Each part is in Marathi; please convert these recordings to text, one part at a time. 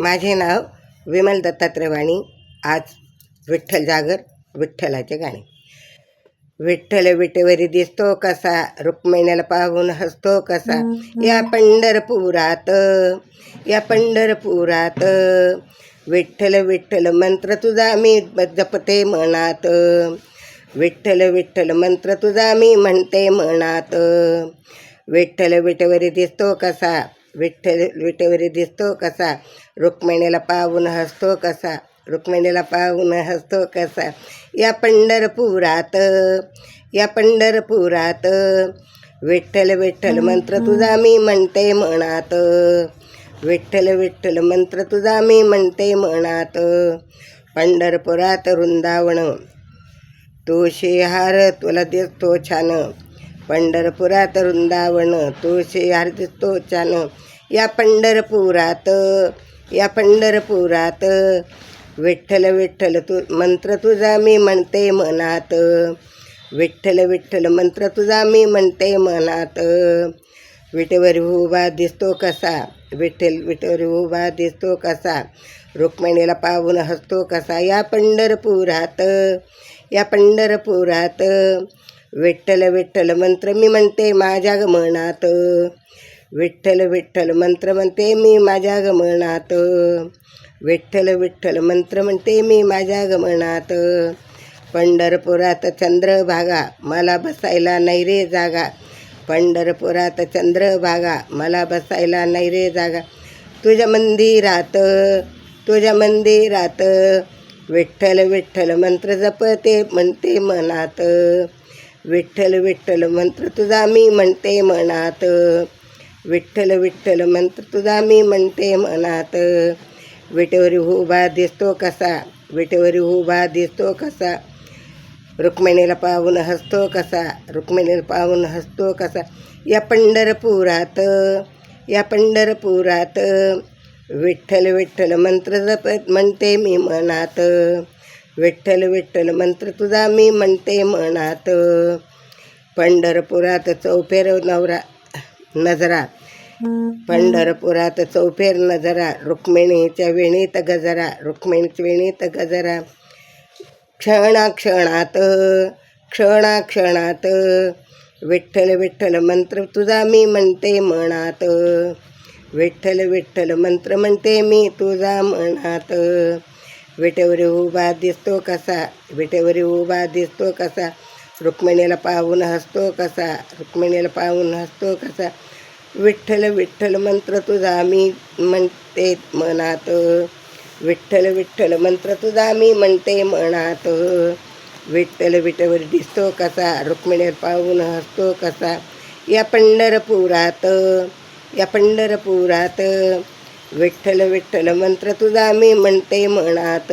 माझे नाव विमल दत्तात्रय वाणी आज विठ्ठल जागर विठ्ठलाचे गाणे. विठ्ठल विटेवरी दिसतो कसा रुक्मिणीला पाहून हसतो कसा. या पंढरपुरात या पंढरपुरात विठ्ठल विठ्ठल मंत्र तुझा मी जपते मनात. विठ्ठल विठ्ठल मंत्र तुझा मी म्हणते मनात. विठ्ठल विटेवरी दिसतो कसा विठ्ठल विटेवरी दिसतो कसा रुक्मिणीला पाहून हसतो कसा रुक्मिणीला पाहून हसतो कसा या पंढरपुरात या पंढरपुरात विठ्ठल विठ्ठल मंत्र तुझा मी म्हणते म्हणात विठ्ठल विठ्ठल मंत्र तुझा मी म्हणते म्हणात पंढरपुरात वृंदावन तुळशीहार तुला दिसतो छान पंढरपुरात वृंदावन तुळशीहार दिसतो छान या पंढरपुरात या पंढरपुरात विठ्ठल विठ्ठल तू मंत्र तुझा मी म्हणते मनात. विठ्ठल विठ्ठल मंत्र तुझा मी म्हणते मनात. विटेवर उभा दिसतो कसा? विठ्ठल विटेवर उभा दिसतो कसा? रुक्मिणीला पाहून हसतो कसा? या पंढरपुरात या पंढरपुरात विठ्ठल विठ्ठल मंत्र मी म्हणते माझ्या मनात. विठ्ठल विठ्ठल मंत्र म्हणते मी माझ्या गमनात. विठ्ठल विठ्ठल मंत्र म्हणते मी माझ्या गमनात. पंढरपुरात चंद्रभागा मला बसायला नाही रे जागा. पंढरपुरात चंद्रभागा मला बसायला नाही रे जागा. तुझ्या मंदिरात तुझ्या मंदिरात विठ्ठल विठ्ठल मंत्र जपते म्हणते मनात. विठ्ठल विठ्ठल मंत्र तुझा मी म्हणते मनात. विठ्ठल विठ्ठल मंत्र तुझा मी म्हणते मनात. विटेवरी उभा दिसतो कसा? विटेवरी उभा दिसतो कसा? रुक्मिणीला पाहून हसतो कसा? रुक्मिणीला पाहून हसतो कसा? या पंढरपुरात या पंढरपुरात विठ्ठल विठ्ठल मंत्र जपत म्हणते मी मनात. विठ्ठल विठ्ठल मंत्र तुझा मी म्हणते मनात. पंढरपुरात चौफेर नवरा नजरा. पंढरपुरात चौफेर नजरा रुक्मिणीच्या वेणीत गजरा रुक्मिणीच्या वेणीत गजरा. क्षणाक्षणात क्षणाक्षणात विठ्ठल विठ्ठल मंत्र तुझा मी म्हणते मनात. विठ्ठल विठ्ठल मंत्र म्हणते मी तुझा मनात. विटेवरी उभा दिसतो कसा विटेवरी उभा दिसतो कसा रुक्मिणीला पाहून हसतो कसा? रुक्मिणीला पाहून हसतो कसा? विठ्ठल विठ्ठल मंत्र तुझा मी म्हणते मनात. विठ्ठल विठ्ठल मंत्र तुझा मी म्हणते मनात. विठ्ठल विठवर दिसतो कसा? रुक्मिणीला पाहून हसतो कसा? या पंढरपुरात या पंढरपुरात. विठ्ठल विठ्ठल मंत्र तुझा मी म्हणते मनात.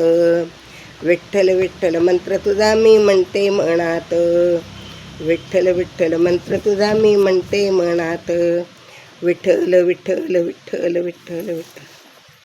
विठ्ठल विठ्ठल मंत्र तुझा मी म्हणते म्हणात विठ्ठल विठ्ठल मंत्र तुझा मी म्हणते म्हणात विठ्ठल विठ्ठल विठ्ठल विठ्ठल विठ्ठल.